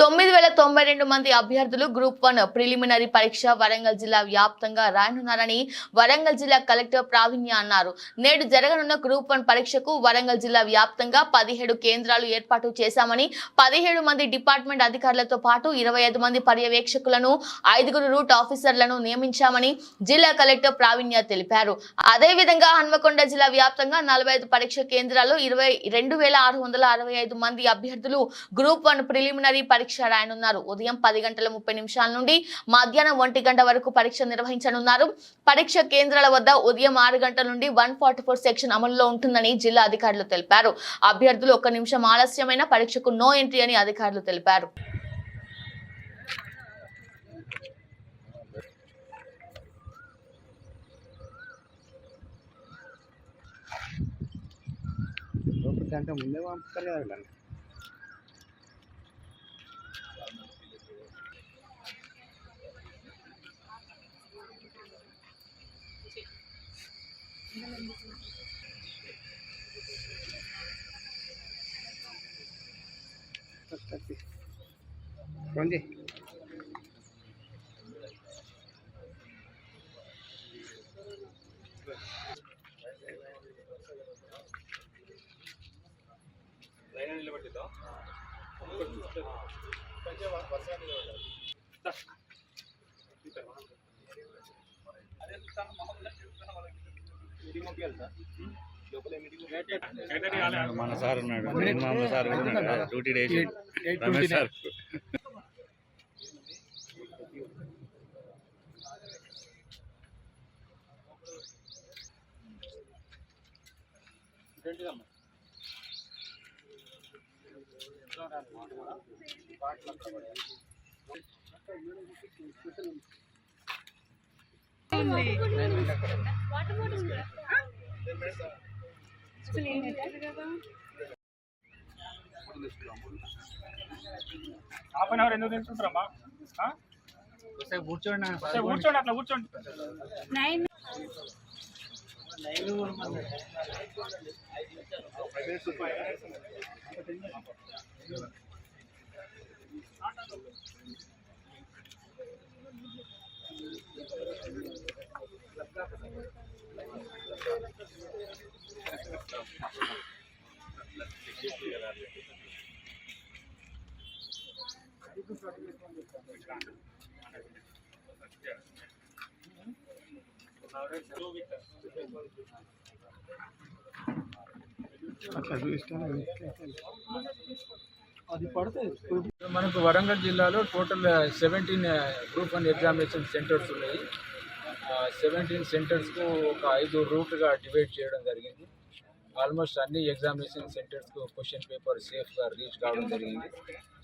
తొమ్మిది వేల తొంభై రెండు మంది అభ్యర్థులు గ్రూప్ వన్ ప్రిలిమినరీ పరీక్ష వరంగల్ జిల్లా వ్యాప్తంగా రాయనున్నారని వరంగల్ జిల్లా కలెక్టర్ ప్రావీణ్య అన్నారు. నేడు జరగనున్న గ్రూప్ వన్ పరీక్షకు వరంగల్ జిల్లా వ్యాప్తంగా పదిహేడు కేంద్రాలు ఏర్పాటు చేశామని పదిహేడు మంది డిపార్ట్మెంట్ అధికారులతో పాటు ఇరవై ఐదు మంది పర్యవేక్షకులను ఐదుగురు రూట్ ఆఫీసర్లను నియమించామని జిల్లా కలెక్టర్ ప్రావీణ్య తెలిపారు. అదేవిధంగా హన్మకొండ జిల్లా వ్యాప్తంగా నలభై ఐదు పరీక్ష కేంద్రాలు ఇరవై రెండు వేల ఆరు వందల అరవై ఐదు మంది అభ్యర్థులు గ్రూప్ వన్ ప్రిలిమినరీ పరీక్ష రాయనున్నారు. ఉదయం పది గంటల ముప్పై నిమిషాల నుండి మధ్యాహ్నం ఒంటి గంట వరకు పరీక్ష నిర్వహించనున్నారు. పరీక్ష కేంద్రాల వద్ద ఉదయం ఆరు గంటల నుండి వన్ ఫార్టీ ఫోర్ సెక్షన్ అమలులో ఉంటుందని జిల్లా అధికారులు తెలిపారు. అభ్యర్థులు ఒక్క నిమిషం ఆలస్యమైన పరీక్షకు నో ఎంట్రీ అని అధికారులు తెలిపారు. గంట ముందే పంపుతారు కదా వీళ్ళని ఫోన్ చేయి మన సార్ ఉన్నాడు నిర్మామ సార్ కూడా ఉన్నాడు duty డేసి Ramesh sir half an hour ఎందుకు తింటుంటారమ్మా ఆ? ఒకసారి కూర్చోండి నా ఒకసారి కూర్చోండి అట్లా కూర్చోండి అట్లా మనకు వరంగల్ జిల్లాలో total seventeen group one examination centers ఉన్నాయి. సెవెంటీన్ సెంటర్స్కు ఒక ఐదు రూట్గా డివైడ్ చేయడం జరిగింది. ఆల్మోస్ట్ అన్ని ఎగ్జామినేషన్ సెంటర్స్కు క్వశ్చన్ పేపర్ సేఫ్గా రీచ్ కావడం జరిగింది.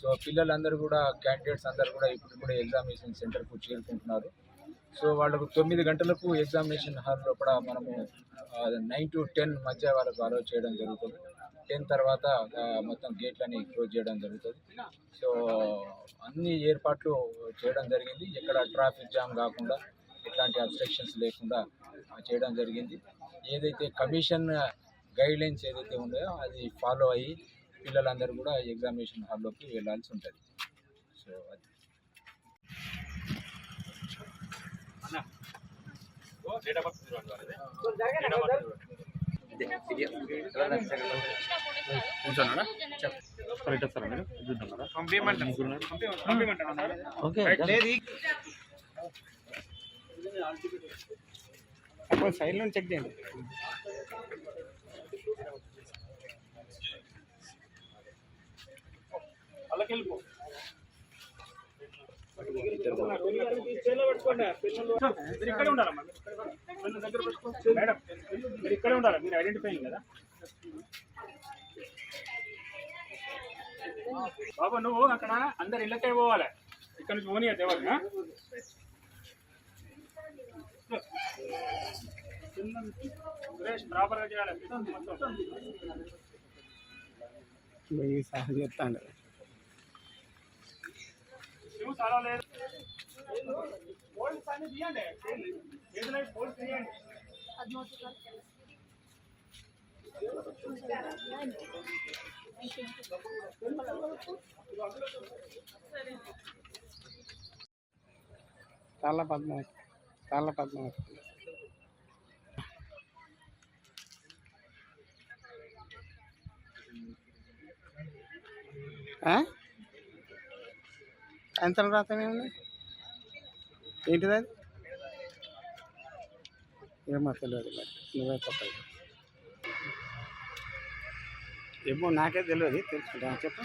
సో పిల్లలందరూ కూడా క్యాండిడేట్స్ అందరూ కూడా ఇప్పుడు కూడా ఎగ్జామినేషన్ సెంటర్కు చేరుకుంటున్నారు. సో వాళ్ళకు తొమ్మిది గంటలకు ఎగ్జామినేషన్ హాల్ లోపల మనము నైన్ టు టెన్ మధ్య వాళ్ళకు అలౌ చేయడం జరుగుతుంది. టెన్ తర్వాత మొత్తం గేట్లని క్లోజ్ చేయడం జరుగుతుంది. సో అన్ని ఏర్పాట్లు చేయడం జరిగింది. ఎక్కడ ట్రాఫిక్ జామ్ కాకుండా ఎట్లాంటి అబ్స్ట్రక్షన్స్ లేకుండా చేయడం జరిగింది. ఏదైతే కమిషన్ గైడ్ లైన్స్ ఏదైతే ఉన్నాయో అది ఫాలో అయ్యి పిల్లలందరూ కూడా ఎగ్జామినేషన్ హాల్లోకి వెళ్ళాల్సి ఉంటుంది. సో అది. సైడ్ నుంచి చెక్ చేయండి. ఇక్కడే ఉండాలమ్మా మీరు ఇక్కడే పెట్టుకో. మేడం మీరు ఇక్కడే ఉండాలి మీరు ఐడెంటిఫై కదా బాబు నువ్వు అక్కడ అందరు ఇళ్ళకే పోవాలి ఇక్కడ నుంచి పోనీ ఎవరినా సాహసం చెప్తాను చాలా పద్మ చాలా పద్మ వస్తుంది సాయంత్రం రాత్రి ఏంటిది అది? ఏమో తెలియదు మరి. నువ్వే చెప్పాలి. ఏమో నాకే తెలియదు. తెలుసుకుంటా చెప్పు.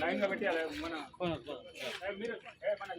లైన్లో పెట్టి అలా మన మీరు మన